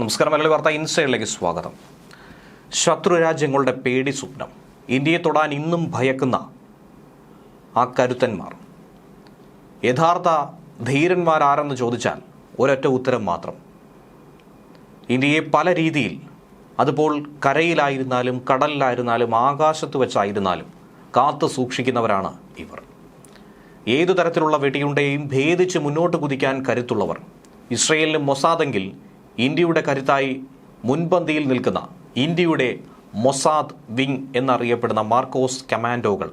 നമസ്കാരം മലയാളി വാർത്ത ഇൻസൈഡിലേക്ക് സ്വാഗതം. ശത്രു രാജ്യങ്ങളുടെ പേടി സ്വപ്നം. ഇന്ത്യയെ തൊടാൻ ഇന്നും ഭയക്കുന്ന ആ കരുത്തന്മാർ. യഥാർത്ഥ ധീരന്മാരാരെന്ന് ചോദിച്ചാൽ ഒരൊറ്റ ഉത്തരം മാത്രം. ഇന്ത്യയെ പല രീതിയിൽ അതിപ്പോൾ കരയിലായിരുന്നാലും കടലിലായിരുന്നാലും ആകാശത്ത് വെച്ചായിരുന്നാലും കാത്തു സൂക്ഷിക്കുന്നവരാണ് ഇവർ. ഏതു തരത്തിലുള്ള വെടിയുണ്ടെയും ഭേദിച്ച് മുന്നോട്ട് കുതിക്കാൻ കരുത്തുള്ളവർ. ഇസ്രയേലിനും മൊസാദെങ്കിൽ ഇന്ത്യയുടെ കരുത്തായി മുൻപന്തിയിൽ നിൽക്കുന്ന ഇന്ത്യയുടെ മൊസാദ് വിങ് എന്നറിയപ്പെടുന്ന മാർക്കോസ് കമാൻഡോകൾ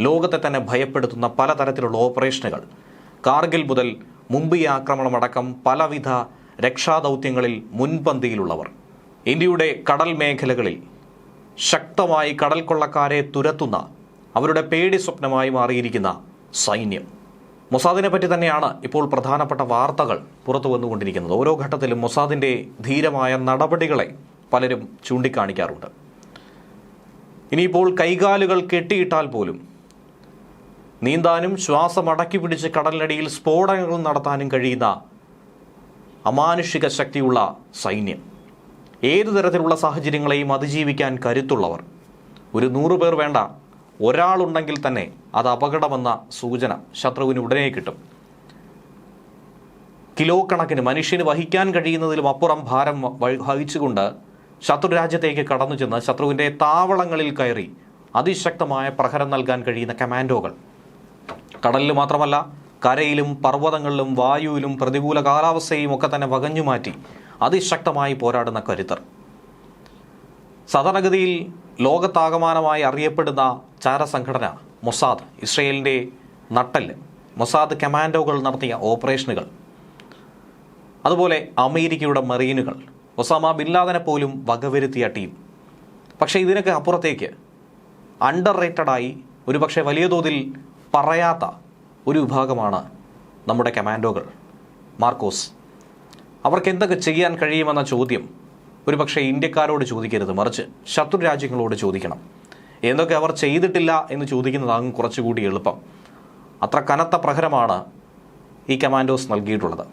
ലോകത്തെ തന്നെ ഭയപ്പെടുത്തുന്ന പലതരത്തിലുള്ള ഓപ്പറേഷനുകൾ. കാർഗിൽ മുതൽ മുംബൈ ആക്രമണമടക്കം പലവിധ രക്ഷാദൗത്യങ്ങളിൽ മുൻപന്തിയിലുള്ളവർ. ഇന്ത്യയുടെ കടൽ മേഖലകളിൽ ശക്തമായി കടൽ കൊള്ളക്കാരെ തുരത്തുന്ന അവരുടെ പേടി സ്വപ്നമായി മാറിയിരിക്കുന്ന സൈന്യം. മൊസാദിനെ പറ്റി തന്നെയാണ് ഇപ്പോൾ പ്രധാനപ്പെട്ട വാർത്തകൾ പുറത്തു വന്നുകൊണ്ടിരിക്കുന്നത്. ഓരോ ഘട്ടത്തിലും മൊസാദിന്റെ ധീരമായ നടപടികളെ പലരും ചൂണ്ടിക്കാണിക്കാറുണ്ട്. ഇനിയിപ്പോൾ കൈകാലുകൾ കെട്ടിയിട്ടാൽ പോലും നീന്താനും ശ്വാസം അടക്കി പിടിച്ച് കടലിനടിയിൽ സ്ഫോടനങ്ങൾ നടത്താനും കഴിയുന്ന അമാനുഷിക ശക്തിയുള്ള സൈന്യം. ഏതു തരത്തിലുള്ള സാഹചര്യങ്ങളെയും അതിജീവിക്കാൻ കരുത്തുള്ളവർ. ഒരു നൂറ് പേർ വേണ്ട. ഒരാളുണ്ടെങ്കിൽ തന്നെ അത് അപകടമെന്ന സൂചന ശത്രുവിന് ഉടനെ കിട്ടും. കിലോ കണക്കിന് മനുഷ്യന് വഹിക്കാൻ കഴിയുന്നതിലും അപ്പുറം ഭാരം വഹിച്ചുകൊണ്ട് ശത്രു രാജ്യത്തേക്ക് കടന്നു ചെന്ന് ശത്രുവിന്റെ താവളങ്ങളിൽ കയറി അതിശക്തമായ പ്രഹരം നൽകാൻ കഴിയുന്ന കമാൻഡോകൾ. കടലിൽ മാത്രമല്ല കരയിലും പർവതങ്ങളിലും വായുവിലും പ്രതികൂല കാലാവസ്ഥയും ഒക്കെ തന്നെ വകഞ്ഞു മാറ്റി അതിശക്തമായി പോരാടുന്ന കരുത്തർ. സാധാരണഗതിയിൽ ലോകത്താകമാനമായി അറിയപ്പെടുന്ന ചാരസംഘടന മൊസാദ് ഇസ്രയേലിന്റെ നട്ടൽ മൊസാദ് കമാൻഡോകൾ നടത്തിയ ഓപ്പറേഷനുകൾ. അതുപോലെ അമേരിക്കയുടെ മറീനുകൾ. ഒസാമ ബിൻ ലാദനെ പോലും വകവരുത്തിയ ടീം. പക്ഷേ ഇതിനൊക്കെ അപ്പുറത്തേക്ക് അണ്ടർ റേറ്റഡായി ഒരുപക്ഷെ വലിയ തോതിൽ പറയാത്ത ഒരു വിഭാഗമാണ് നമ്മുടെ കമാൻഡോകൾ. മാർക്കോസ് അവർക്ക് എന്തൊക്കെ ചെയ്യാൻ കഴിയുമെന്ന ചോദ്യം ഒരുപക്ഷെ ഇന്ത്യക്കാരോട് ചോദിക്കരുത്. മറിച്ച് ശത്രു രാജ്യങ്ങളോട് ചോദിക്കണം. എന്തൊക്കെ അവർ ചെയ്തിട്ടില്ല എന്ന് ചോദിക്കുന്നതാകും കുറച്ചുകൂടി എളുപ്പം. അത്ര കനത്ത പ്രഹരമാണ് ഈ കമാൻഡോസ് നൽകിയിട്ടുള്ളത്.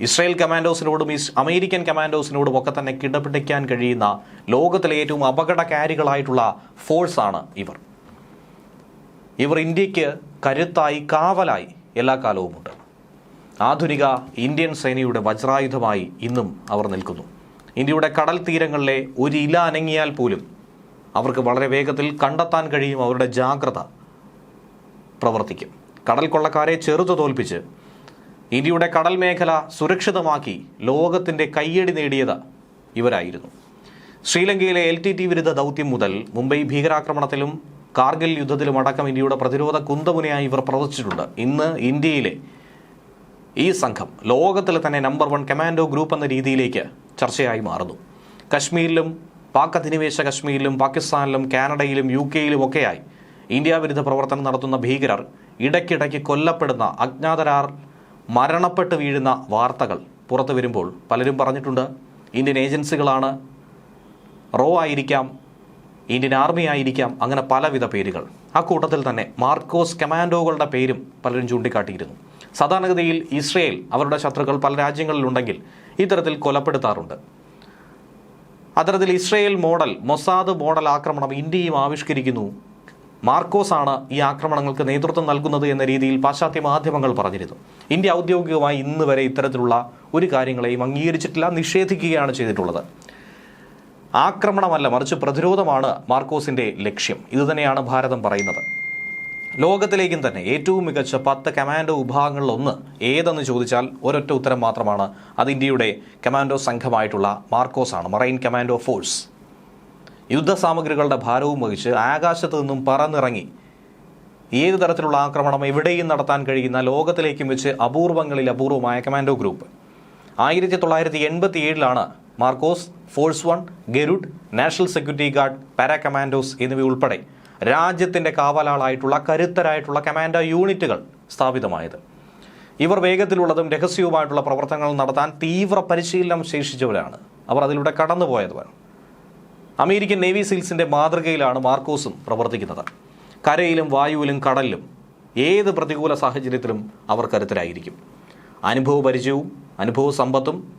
ഇസ്രായേൽ കമാൻഡോസിനോടും അമേരിക്കൻ കമാൻഡോസിനോടും ഒക്കെ തന്നെ കിടപിടിക്കാൻ കഴിയുന്ന ലോകത്തിലെ ഏറ്റവും അപകടകാരികളായിട്ടുള്ള ഫോഴ്സാണ് ഇവർ. ഇവർ ഇന്ത്യയ്ക്ക് കരുത്തായി കാവലായി എല്ലാ കാലവുമുണ്ട്. ആധുനിക ഇന്ത്യൻ സേനയുടെ വജ്രായുധമായി ഇന്നും അവർ നിൽക്കുന്നു. ഇന്ത്യയുടെ കടൽ തീരങ്ങളിലെ ഒരു ഇല അനങ്ങിയാൽ പോലും അവർക്ക് വളരെ വേഗത്തിൽ കണ്ടെത്താൻ കഴിയും അവരുടെ ജാഗ്രത പ്രവർത്തിക്കും. കടൽ കൊള്ളക്കാരെ ചെറുത്തു തോൽപ്പിച്ച് ഇന്ത്യയുടെ കടൽ മേഖല സുരക്ഷിതമാക്കി ലോകത്തിന്റെ കയ്യടി നേടിയത് ഇവരായിരുന്നു. ശ്രീലങ്കയിലെ എൽ ടി ടി വിരുദ്ധ ദൗത്യം മുതൽ മുംബൈ ഭീകരാക്രമണത്തിലും കാർഗിൽ യുദ്ധത്തിലും അടക്കം ഇന്ത്യയുടെ പ്രതിരോധ കുന്തമുനയായി ഇവർ പ്രവർത്തിച്ചിട്ടുണ്ട്. ഇന്ന് ഇന്ത്യയിലെ ഈ സംഘം ലോകത്തിലെ തന്നെ നമ്പർ വൺ കമാൻഡോ ഗ്രൂപ്പ് എന്ന രീതിയിലേക്ക് ചർച്ചയായി മാറുന്നു. കശ്മീരിലും പാക് അധിനിവേശ കശ്മീരിലും പാകിസ്ഥാനിലും കാനഡയിലും യു കെയിലും ഒക്കെയായി ഇന്ത്യ വിരുദ്ധ പ്രവർത്തനം നടത്തുന്ന ഭീകരർ ഇടയ്ക്കിടയ്ക്ക് കൊല്ലപ്പെടുന്ന അജ്ഞാതരാർ മരണപ്പെട്ട് വീഴുന്ന വാർത്തകൾ പുറത്തു വരുമ്പോൾ പലരും പറഞ്ഞിട്ടുണ്ട് ഇന്ത്യൻ ഏജൻസികളാണ് റോ ആയിരിക്കാം ഇന്ത്യൻ ആർമി ആയിരിക്കാം അങ്ങനെ പലവിധ പേരുകൾ. ആ കൂട്ടത്തിൽ തന്നെ മാർക്കോസ് കമാൻഡോകളുടെ പേരും പലരും ചൂണ്ടിക്കാട്ടിയിരുന്നു. സാധാരണഗതിയിൽ ഇസ്രയേൽ അവരുടെ ശത്രുക്കൾ പല രാജ്യങ്ങളിലുണ്ടെങ്കിൽ ഇത്തരത്തിൽ കൊലപ്പെടുത്താറുണ്ട്. അത്തരത്തിൽ ഇസ്രയേൽ മോഡൽ മൊസാദ് മോഡൽ ആക്രമണം ഇന്ത്യയും ആവിഷ്കരിക്കുന്നു. മാർക്കോസാണ് ഈ ആക്രമണങ്ങൾക്ക് നേതൃത്വം നൽകുന്നത് എന്ന രീതിയിൽ പാശ്ചാത്യ മാധ്യമങ്ങൾ പറഞ്ഞിരുന്നു. ഇന്ത്യ ഔദ്യോഗികമായി ഇന്ന് വരെ ഇത്തരത്തിലുള്ള ഒരു കാര്യങ്ങളെയും അംഗീകരിച്ചിട്ടില്ല നിഷേധിക്കുകയാണ് ചെയ്തിട്ടുള്ളത്. ആക്രമണമല്ല മറിച്ച് പ്രതിരോധമാണ് മാർക്കോസിന്റെ ലക്ഷ്യം. ഇതുതന്നെയാണ് ഭാരതം പറയുന്നത്. ലോകത്തിലേക്കും തന്നെ ഏറ്റവും മികച്ച പത്ത് കമാൻഡോ വിഭാഗങ്ങളിലൊന്ന് ഏതെന്ന് ചോദിച്ചാൽ ഒരൊറ്റ ഉത്തരം മാത്രമാണ്. അത് ഇന്ത്യയുടെ കമാൻഡോ സംഘമായിട്ടുള്ള മാർക്കോസ് ആണ് മറൈൻ കമാൻഡോ ഫോഴ്സ്. യുദ്ധ സാമഗ്രികളുടെ ഭാരവും വഹിച്ച് ആകാശത്ത് നിന്നും പറന്നിറങ്ങി. ഏത് തരത്തിലുള്ള ആക്രമണം എവിടെയും നടത്താൻ കഴിയുന്ന ലോകത്തിലേക്കും വെച്ച് അപൂർവങ്ങളിൽ അപൂർവമായ കമാൻഡോ ഗ്രൂപ്പ്. ആയിരത്തി തൊള്ളായിരത്തി എൺപത്തി ഏഴിലാണ് MARCOS force one Garud national security guard para commandos എന്നിവ ഉൾപ്പെടെ രാജ്യത്തിന്റെ കാവലാളായിട്ടുള്ള കരുത്തരായിട്ടുള്ള കമാൻഡോ യൂണിറ്റുകൾ സ്ഥാപിതമായത്. ഇവർ വേഗത്തിലുള്ളതും രഹസ്യവുമായിട്ടുള്ള പ്രവർത്തനങ്ങൾ നടത്താൻ തീവ്ര പരിശീലനം ശേഷിച്ചവരാണ്. അവർ അതിലൂടെ കടന്നുപോയതുമാണ്. അമേരിക്കൻ നേവി സീൽസിന്റെ മാതൃകയിലാണ് മാർക്കോസും പ്രവർത്തിക്കുന്നത്. കരയിലും വായുവിലും കടലിലും ഏത് പ്രതികൂല സാഹചര്യത്തിലും അവർ കരുത്തരായിരിക്കും. അനുഭവ പരിചയവും അനുഭവ സമ്പത്തും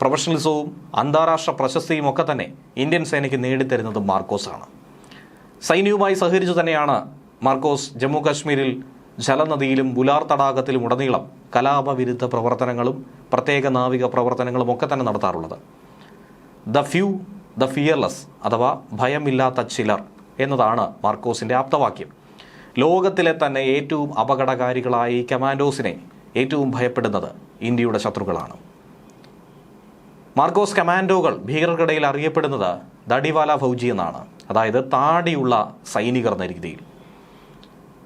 പ്രൊഫഷണലിസവും അന്താരാഷ്ട്ര പ്രശസ്തിയും ഒക്കെ തന്നെ ഇന്ത്യൻ സേനയ്ക്ക് നേടിത്തരുന്നത് മാർക്കോസാണ്. സൈന്യവുമായി സഹകരിച്ചു തന്നെയാണ് മാർക്കോസ് ജമ്മു കാശ്മീരിൽ ജലനദിയിലും ബുലാർ തടാകത്തിലും ഉടനീളം കലാപവിരുദ്ധ പ്രവർത്തനങ്ങളും പ്രത്യേക നാവിക പ്രവർത്തനങ്ങളും ഒക്കെ തന്നെ നടത്താറുള്ളത്. ദ ഫ്യൂ ദ ഫിയർലെസ് അഥവാ ഭയമില്ലാത്ത ചിലർ എന്നതാണ് മാർക്കോസിന്റെ ആപ്തവാക്യം. ലോകത്തിലെ തന്നെ ഏറ്റവും അപകടകാരികളായ ഈ കമാൻഡോസിനെ ഏറ്റവും ഭയപ്പെടുന്നത് ഇന്ത്യയുടെ ശത്രുക്കളാണ്. മാർക്കോസ് കമാൻഡോകൾ ഭീകരർക്കിടയിൽ അറിയപ്പെടുന്നത് ദടിവാല ഫൗജി എന്നാണ്. അതായത് താടിയുള്ള സൈനികർ എന്ന രീതിയിൽ.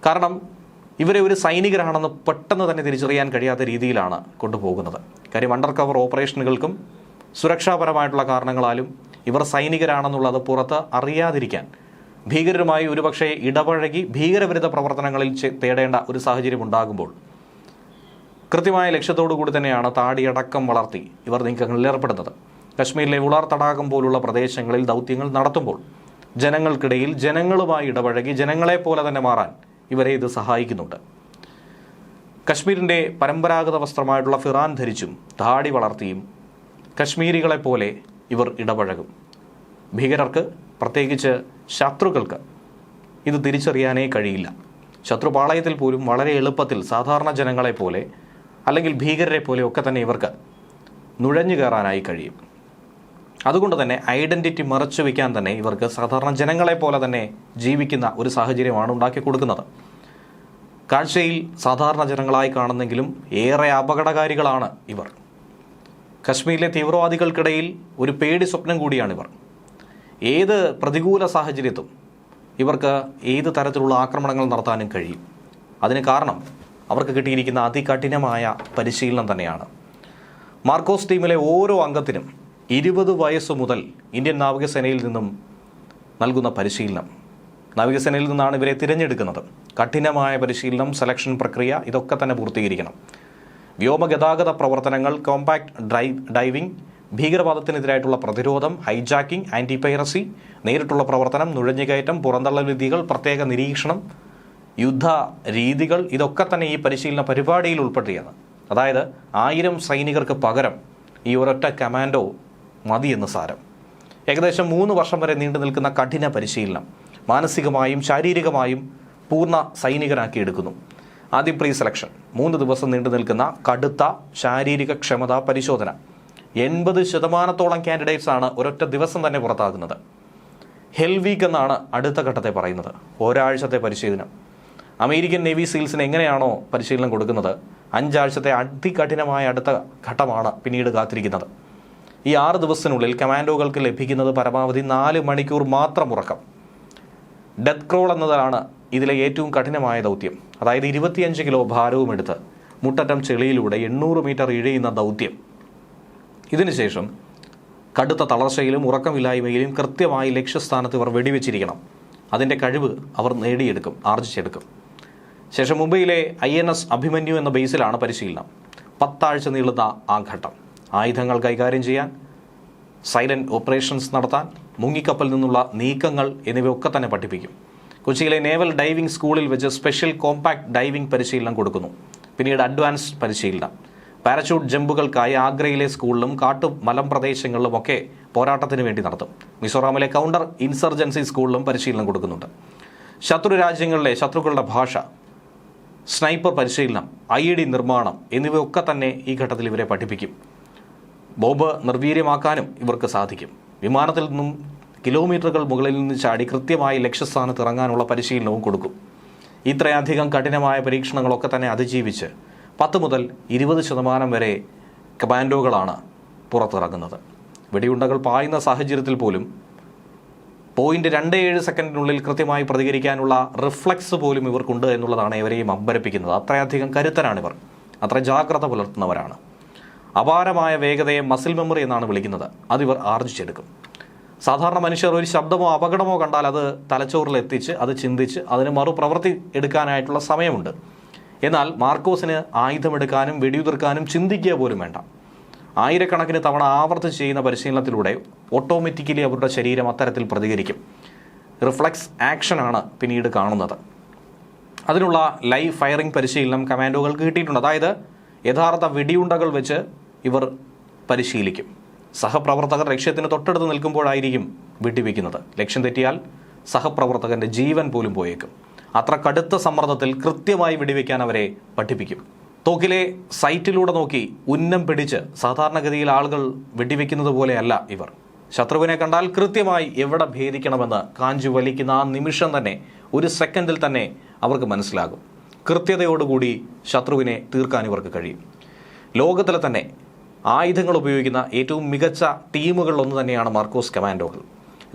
കാരണം ഇവരെ ഒരു സൈനികരാണെന്ന് പെട്ടെന്ന് തന്നെ തിരിച്ചറിയാൻ കഴിയാത്ത രീതിയിലാണ് കൊണ്ടുപോകുന്നത്. കാര്യം അണ്ടർ കവർ ഓപ്പറേഷനുകൾക്കും സുരക്ഷാപരമായിട്ടുള്ള കാരണങ്ങളാലും ഇവർ സൈനികരാണെന്നുള്ളത് പുറത്ത് അറിയാതിരിക്കാൻ ഭീകരരുമായി ഒരുപക്ഷെ ഇടപഴകി ഭീകരവിരുദ്ധ പ്രവർത്തനങ്ങളിൽ തേടേണ്ട ഒരു സാഹചര്യം ഉണ്ടാകുമ്പോൾ കൃത്യമായ ലക്ഷ്യത്തോടു കൂടി തന്നെയാണ് താടിയടക്കം വളർത്തി ഇവർ നീക്കങ്ങളിൽ ഏർപ്പെടുന്നത്. കശ്മീരിലെ ഉളാർ തടാകം പോലുള്ള പ്രദേശങ്ങളിൽ ദൗത്യങ്ങൾ നടത്തുമ്പോൾ ജനങ്ങൾക്കിടയിൽ ജനങ്ങളുമായി ഇടപഴകി ജനങ്ങളെ പോലെ തന്നെ മാറാൻ ഇവരെ ഇത് സഹായിക്കുന്നുണ്ട്. കശ്മീരിന്റെ പരമ്പരാഗത വസ്ത്രമായിട്ടുള്ള ഫിറാൻ ധരിച്ചും താടി വളർത്തിയും കശ്മീരികളെ പോലെ ഇവർ ഇടപഴകും. ഭീകരർക്ക് പ്രത്യേകിച്ച് ശത്രുക്കൾക്ക് ഇത് തിരിച്ചറിയാനേ കഴിയില്ല. ശത്രുപാളയത്തിൽ പോലും വളരെ എളുപ്പത്തിൽ സാധാരണ ജനങ്ങളെ പോലെ അല്ലെങ്കിൽ ഭീകരരെ പോലെ ഒക്കെ തന്നെ ഇവർക്ക് നുഴഞ്ഞു കയറാനായി കഴിയും. അതുകൊണ്ട് തന്നെ ഐഡന്റിറ്റി മറച്ചു വയ്ക്കാൻ തന്നെ ഇവർക്ക് സാധാരണ ജനങ്ങളെ പോലെ തന്നെ ജീവിക്കുന്ന ഒരു സാഹചര്യമാണ് ഉണ്ടാക്കി കൊടുക്കുന്നത്. കാഴ്ചയിൽ സാധാരണ ജനങ്ങളായി കാണുന്നെങ്കിലും ഏറെ അപകടകാരികളാണ് ഇവർ. കശ്മീരിലെ തീവ്രവാദികൾക്കിടയിൽ ഒരു പേടി സ്വപ്നം കൂടിയാണിവർ ഏത് പ്രതികൂല സാഹചര്യത്തും ഇവർക്ക് ഏത് തരത്തിലുള്ള ആക്രമണങ്ങൾ നടത്താനും കഴിയും. അതിന് കാരണം അവർക്ക് കിട്ടിയിരിക്കുന്ന അതികഠിനമായ പരിശീലനം തന്നെയാണ്. മാർക്കോസ് ടീമിലെ ഓരോ അംഗത്തിനും ഇരുപത് വയസ്സ് മുതൽ ഇന്ത്യൻ നാവികസേനയിൽ നിന്നും നൽകുന്ന പരിശീലനം. നാവികസേനയിൽ നിന്നാണ് ഇവരെ തിരഞ്ഞെടുക്കുന്നത്. കഠിനമായ പരിശീലനം സെലക്ഷൻ പ്രക്രിയ ഇതൊക്കെ തന്നെ പൂർത്തീകരിക്കണം. വ്യോമഗതാഗത പ്രവർത്തനങ്ങൾ കോമ്പാക്ട് ഡ്രൈവ് ഡൈവിംഗ് ഭീകരവാദത്തിനെതിരായിട്ടുള്ള പ്രതിരോധം ഹൈജാക്കിംഗ് ആന്റി പൈറസി നേരിട്ടുള്ള പ്രവർത്തനം നുഴഞ്ഞുകയറ്റം പുറന്തള്ളൽ വിധികൾ പ്രത്യേക നിരീക്ഷണം യുദ്ധ രീതികൾ ഇതൊക്കെ തന്നെ ഈ പരിശീലന പരിപാടിയിൽ ഉൾപ്പെടുത്തിയാണ് അതായത് ആയിരം സൈനികർക്ക് പകരം ഈ ഒരൊറ്റ കമാൻഡോ മതിയെന്ന് സാരം. ഏകദേശം മൂന്ന് വർഷം വരെ നീണ്ടു നിൽക്കുന്ന കഠിന പരിശീലനം മാനസികമായും ശാരീരികമായും പൂർണ സൈനികനാക്കി എടുക്കുന്നു. ആദ്യം പ്രീ സെലക്ഷൻ മൂന്ന് ദിവസം നീണ്ടു നിൽക്കുന്ന കടുത്ത ശാരീരിക ക്ഷമതാ പരിശോധന. എൺപത് ശതമാനത്തോളം കാൻഡിഡേറ്റ്സ് ആണ് ഒരൊറ്റ ദിവസം തന്നെ പുറത്താകുന്നത്. ഹെൽ വീക്ക് എന്നാണ് അടുത്ത ഘട്ടത്തെ പറയുന്നത് ഒരാഴ്ചത്തെ പരിശീലനം. അമേരിക്കൻ നേവി സീൽസിന് എങ്ങനെയാണോ പരിശീലനം കൊടുക്കുന്നത്? അഞ്ചാഴ്ചത്തെ അതികഠിനമായ അടുത്ത ഘട്ടമാണ് പിന്നീട് കാത്തിരിക്കുന്നത്. ഈ ആറ് ദിവസത്തിനുള്ളിൽ കമാൻഡോകൾക്ക് ലഭിക്കുന്നത് പരമാവധി നാല് മണിക്കൂർ മാത്രം ഉറക്കം. ഡെത്ത് ക്രോൾ എന്നതാണ് ഇതിലെ ഏറ്റവും കഠിനമായ ദൗത്യം. അതായത് ഇരുപത്തിയഞ്ച് കിലോ ഭാരവും എടുത്ത് മുട്ടറ്റം ചെളിയിലൂടെ എണ്ണൂറ് മീറ്റർ ഇഴയുന്ന ദൗത്യം. ഇതിനുശേഷം കടുത്ത തളർച്ചയിലും ഉറക്കമില്ലായ്മയിലും കൃത്യമായി ലക്ഷ്യസ്ഥാനത്ത് ഇവർ വെടിവെച്ചിരിക്കണം. അതിന്റെ കഴിവ് അവർ നേടിയെടുക്കും ആർജിച്ചെടുക്കും. ശേഷം മുംബൈയിലെ ഐ എൻ എസ് അഭിമന്യു എന്ന ബേസിലാണ് പരിശീലനം. പത്താഴ്ച നീളുന്ന ആ ഘട്ടം. ആയുധങ്ങൾ കൈകാര്യം ചെയ്യാൻ സൈലന്റ് ഓപ്പറേഷൻസ് നടത്താൻ മുങ്ങിക്കപ്പൽ നിന്നുള്ള നീക്കങ്ങൾ എന്നിവയൊക്കെ തന്നെ പഠിപ്പിക്കും. കൊച്ചിയിലെ നേവൽ ഡൈവിംഗ് സ്കൂളിൽ വെച്ച് സ്പെഷ്യൽ കോമ്പാക്ട് ഡൈവിംഗ് പരിശീലനം കൊടുക്കുന്നു. പിന്നീട് അഡ്വാൻസ്ഡ് പരിശീലനം. പാരച്യൂട്ട് ജമ്പുകൾക്കായി ആഗ്രയിലെ സ്കൂളിലും കാട്ടു മലം പ്രദേശങ്ങളിലുമൊക്കെ പോരാട്ടത്തിന് വേണ്ടി നടത്തും. മിസോറാമിലെ കൗണ്ടർ ഇൻസർജൻസി സ്കൂളിലും പരിശീലനം കൊടുക്കുന്നുണ്ട്. ശത്രു രാജ്യങ്ങളിലെ ശത്രുക്കളുടെ ഭാഷ സ്നൈപ്പർ പരിശീലനം ഐ നിർമ്മാണം എന്നിവയൊക്കെ തന്നെ ഈ ഘട്ടത്തിൽ ഇവരെ പഠിപ്പിക്കും. ബോംബ് നിർവീര്യമാക്കാനും ഇവർക്ക് സാധിക്കും. വിമാനത്തിൽ നിന്നും കിലോമീറ്ററുകൾ മുകളിൽ നിന്ന് ചാടി കൃത്യമായി ലക്ഷ്യസ്ഥാനത്ത് ഇറങ്ങാനുള്ള പരിശീലനവും കൊടുക്കും. ഇത്രയധികം കഠിനമായ പരീക്ഷണങ്ങളൊക്കെ തന്നെ അതിജീവിച്ച് പത്ത് മുതൽ ഇരുപത് ശതമാനം വരെ കമാൻഡോകളാണ് പുറത്തിറങ്ങുന്നത്. വെടിയുണ്ടകൾ പായുന്ന സാഹചര്യത്തിൽ പോലും പോയിന്റ് രണ്ട് ഏഴ് സെക്കൻഡിനുള്ളിൽ കൃത്യമായി പ്രതികരിക്കാനുള്ള റിഫ്ലക്സ് പോലും ഇവർക്കുണ്ട് എന്നുള്ളതാണ് ഇവരെയും അമ്പരപ്പിക്കുന്നത്. അത്രയധികം കരുത്തരാണിവർ. അത്ര ജാഗ്രത പുലർത്തുന്നവരാണ്. അപാരമായ വേഗതയെ മസിൽ മെമ്മറി എന്നാണ് വിളിക്കുന്നത്. അതിവർ ആർജിച്ചെടുക്കും സാധാരണ മനുഷ്യർ ഒരു ശബ്ദമോ അപകടമോ കണ്ടാൽ അത് തലച്ചോറിൽ എത്തിച്ച് അത് ചിന്തിച്ച് അതിന് മറുപ്രവൃത്തി എടുക്കാനായിട്ടുള്ള സമയമുണ്ട്. എന്നാൽ മാർക്കോസിന് ആയുധമെടുക്കാനും വെടിയുതിർക്കാനും ചിന്തിക്കുക പോലും വേണ്ട. ആയിരക്കണക്കിന് തവണ ആവർത്തിച്ച് ചെയ്യുന്ന പരിശീലനത്തിലൂടെ ഓട്ടോമാറ്റിക്കലി അവരുടെ ശരീരം അത്തരത്തിൽ പ്രതികരിക്കും. റിഫ്ലക്സ് ആക്ഷനാണ് പിന്നീട് കാണുന്നത്. അതിനുള്ള ലൈവ് ഫയറിംഗ് പരിശീലനം കമാൻഡോകൾക്ക് കിട്ടിയിട്ടുണ്ട്. അതായത് യഥാർത്ഥ വെടിയുണ്ടകൾ വെച്ച് ഇവർ പരിശീലിക്കും. സഹപ്രവർത്തകർ ലക്ഷ്യത്തിന് തൊട്ടടുത്ത് നിൽക്കുമ്പോഴായിരിക്കും വിട്ടുവയ്ക്കുന്നത് ലക്ഷ്യം തെറ്റിയാൽ സഹപ്രവർത്തകന്റെ ജീവൻ പോലും പോയേക്കും. അത്ര കടുത്ത സമ്മർദ്ദത്തിൽ കൃത്യമായി വെടിവെക്കാൻ അവരെ പഠിപ്പിക്കും. തോക്കിലെ സൈറ്റിലൂടെ നോക്കി ഉന്നം പിടിച്ച് സാധാരണഗതിയിൽ ആളുകൾ വെടിവെക്കുന്നത് പോലെയല്ല ഇവർ. ശത്രുവിനെ കണ്ടാൽ കൃത്യമായി എവിടെ ഭേദിക്കണമെന്ന് കാഞ്ചു വലിക്കുന്ന ആ നിമിഷം തന്നെ ഒരു സെക്കൻഡിൽ തന്നെ അവർക്ക് മനസ്സിലാകും. കൃത്യതയോടുകൂടി ശത്രുവിനെ തീർക്കാൻ ഇവർക്ക് കഴിയും. ലോകത്തിലെ തന്നെ ആയുധങ്ങൾ ഉപയോഗിക്കുന്ന ഏറ്റവും മികച്ച ടീമുകളിലൊന്ന് തന്നെയാണ് മാർക്കോസ് കമാൻഡോകൾ.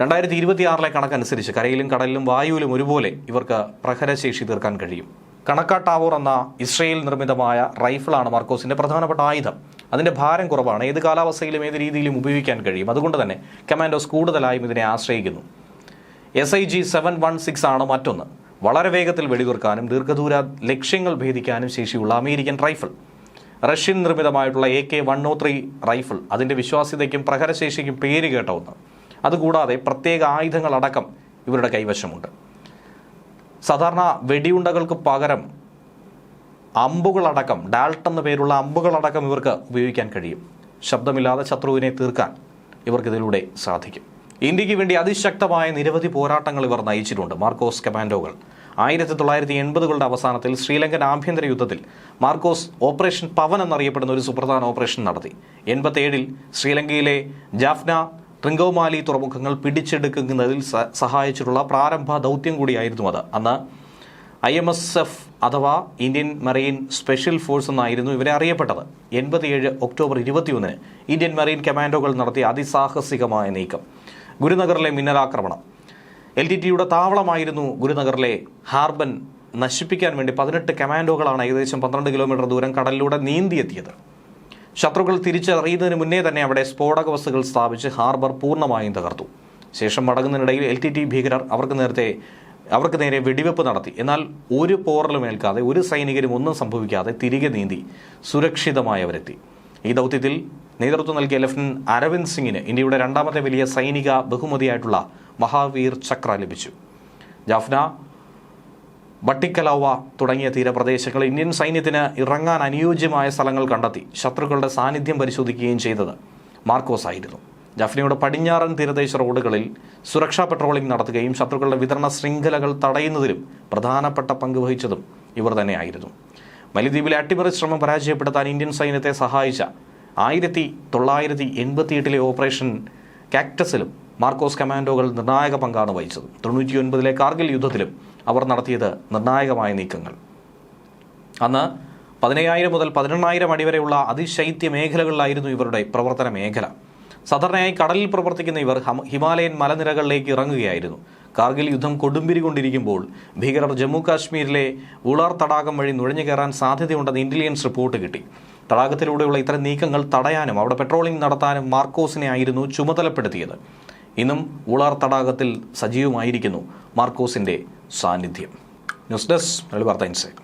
രണ്ടായിരത്തി ഇരുപത്തിയാറിലെ കണക്കനുസരിച്ച് കരയിലും കടലിലും വായുവിലും ഒരുപോലെ ഇവർക്ക് പ്രഹരശേഷി തീർക്കാൻ കഴിയും. കണക്കാ ടാവോർ എന്ന ഇസ്രയേൽ നിർമ്മിതമായ റൈഫിളാണ് മാർക്കോസിന്റെ പ്രധാനപ്പെട്ട ആയുധം. അതിന്റെ ഭാരം കുറവാണ്. ഏത് കാലാവസ്ഥയിലും ഏത് രീതിയിലും ഉപയോഗിക്കാൻ കഴിയും. അതുകൊണ്ട് തന്നെ കമാൻഡോസ് കൂടുതലായും ഇതിനെ ആശ്രയിക്കുന്നു. S I G seven one six ആണ് മറ്റൊന്ന്. വളരെ വേഗത്തിൽ വെടിവീർക്കാനും ദീർഘദൂര ലക്ഷ്യങ്ങൾ ഭേദിക്കാനും ശേഷിയുള്ള American rifle. Russian നിർമ്മിതമായിട്ടുള്ള A K one O three rifle അതിന്റെ വിശ്വാസ്യതയ്ക്കും പ്രഹരശേഷിക്കും പേര് കേട്ട ഒന്ന് അതുകൂടാതെ പ്രത്യേക ആയുധങ്ങളടക്കം ഇവരുടെ കൈവശമുണ്ട്. സാധാരണ വെടിയുണ്ടകൾക്ക് പകരം അമ്പുകളടക്കം ഡാൾട്ട് എന്ന പേരുള്ള അമ്പുകളടക്കം ഇവർക്ക് ഉപയോഗിക്കാൻ കഴിയും. ശബ്ദമില്ലാതെ ശത്രുവിനെ തീർക്കാൻ ഇവർക്കിതിലൂടെ സാധിക്കും. ഇന്ത്യയ്ക്ക് വേണ്ടി അതിശക്തമായ നിരവധി പോരാട്ടങ്ങൾ ഇവർ നയിച്ചിട്ടുണ്ട്. മാർക്കോസ് കമാൻഡോകൾ. ആയിരത്തി തൊള്ളായിരത്തി എൺപതുകളുടെ അവസാനത്തിൽ ശ്രീലങ്കൻ ആഭ്യന്തര യുദ്ധത്തിൽ മാർക്കോസ് ഓപ്പറേഷൻ പവൻ എന്നറിയപ്പെടുന്ന ഒരു സുപ്രധാന ഓപ്പറേഷൻ നടത്തി. എൺപത്തിയേഴിൽ ശ്രീലങ്കയിലെ ജാഫ്ന ട്രിങ്കോമാലി തുറമുഖങ്ങൾ പിടിച്ചെടുക്കുന്നതിൽ സഹായിച്ചിട്ടുള്ള പ്രാരംഭ ദൗത്യം കൂടിയായിരുന്നു അത്. അന്ന് ഐ എം എസ് എഫ് അഥവാ ഇന്ത്യൻ മറൈൻ സ്പെഷ്യൽ ഫോഴ്സ് എന്നായിരുന്നു ഇവരെ അറിയപ്പെട്ടത്. എൺപത്തിയേഴ് ഒക്ടോബർ ഇരുപത്തിയൊന്നിന് ഇന്ത്യൻ മറൈൻ കമാൻഡോകൾ നടത്തിയ അതിസാഹസികമായ നീക്കം. ഗുരുനഗറിലെ മിന്നലാക്രമണം. എൽ ടി ടിയുടെ താവളമായിരുന്നു ഗുരുനഗറിലെ ഹാർബൻ നശിപ്പിക്കാൻ വേണ്ടി പതിനെട്ട് കമാൻഡോകളാണ് ഏകദേശം പന്ത്രണ്ട് കിലോമീറ്റർ ദൂരം കടലിലൂടെ നീന്തിയെത്തിയത്. ശത്രുക്കൾ തിരിച്ചറിയുന്നതിന് മുന്നേ തന്നെ അവിടെ സ്ഫോടക വസ്തുക്കൾ സ്ഥാപിച്ച് ഹാർബർ പൂർണമായും തകർത്തു. ശേഷം മടങ്ങുന്നതിനിടയിൽ എൽ ടി ടി ഭീകരർ അവർക്ക് നേരത്തെ അവർക്ക് നേരെ വെടിവെപ്പ് നടത്തി. എന്നാൽ ഒരു പോറലും ഏൽക്കാതെ ഒരു സൈനികരും ഒന്നും സംഭവിക്കാതെ തിരികെ നീന്തി സുരക്ഷിതമായി അവരെത്തി ഈ ദൗത്യത്തിൽ നേതൃത്വം നൽകിയ ലഫ്റ്റനന്റ് അരവിന്ദ് സിംഗിന് ഇന്ത്യയുടെ രണ്ടാമത്തെ വലിയ സൈനിക ബഹുമതിയായിട്ടുള്ള മഹാവീർ ചക്ര ലഭിച്ചു. ജാഫ്ന ബട്ടിക്കലവ തുടങ്ങിയ തീരപ്രദേശങ്ങൾ ഇന്ത്യൻ സൈന്യത്തിന് ഇറങ്ങാൻ അനുയോജ്യമായ സ്ഥലങ്ങൾ കണ്ടെത്തി ശത്രുക്കളുടെ സാന്നിധ്യം പരിശോധിക്കുകയും ചെയ്തത് മാർക്കോസ് ആയിരുന്നു. ജഫ്നയുടെ പടിഞ്ഞാറൻ തീരദേശ റോഡുകളിൽ സുരക്ഷാ പെട്രോളിംഗ് നടത്തുകയും ശത്രുക്കളുടെ വിതരണ ശൃംഖലകൾ തടയുന്നതിലും പ്രധാനപ്പെട്ട പങ്ക് വഹിച്ചതും ഇവർ തന്നെയായിരുന്നു. മലിദ്വീപിലെ അട്ടിമറി ശ്രമം പരാജയപ്പെടുത്താൻ ഇന്ത്യൻ സൈന്യത്തെ സഹായിച്ച ആയിരത്തി തൊള്ളായിരത്തി എൺപത്തിയെട്ടിലെ ഓപ്പറേഷൻ കാക്ടസിലും മാർക്കോസ് കമാൻഡോകൾ നിർണായക പങ്കാണ് വഹിച്ചത്. തൊണ്ണൂറ്റിയൊൻപതിലെ കാർഗിൽ യുദ്ധത്തിലും അവർ നടത്തിയത് നിർണായകമായ നീക്കങ്ങൾ. അന്ന് പതിനയ്യായിരം മുതൽ പതിനെണ്ണായിരം അടിവരെയുള്ള അതിശൈത്യ മേഖലകളിലായിരുന്നു ഇവരുടെ പ്രവർത്തന മേഖല. സാധാരണയായി കടലിൽ പ്രവർത്തിക്കുന്ന ഇവർ ഹിമാലയൻ മലനിരകളിലേക്ക് ഇറങ്ങുകയായിരുന്നു. കാർഗിൽ യുദ്ധം കൊടുമ്പിരി കൊണ്ടിരിക്കുമ്പോൾ ഭീകരർ ജമ്മു കാശ്മീരിലെ ഉളാർ തടാകം വഴി നുഴഞ്ഞു കയറാൻ സാധ്യതയുണ്ടെന്ന് ഇന്റലിജൻസ് റിപ്പോർട്ട് കിട്ടി. തടാകത്തിലൂടെയുള്ള ഇത്തരം നീക്കങ്ങൾ തടയാനും അവിടെ പെട്രോളിംഗ് നടത്താനും മാർക്കോസിനെ ആയിരുന്നു ചുമതലപ്പെടുത്തിയത്. ഇന്നും ഉളാർ തടാകത്തിൽ സജീവമായിരിക്കുന്നു മാർക്കോസിന്റെ സാന്നിധ്യം. ന്യൂസ് ഡെസ്ക് വാർത്ത ഇൻസൈറ്റ്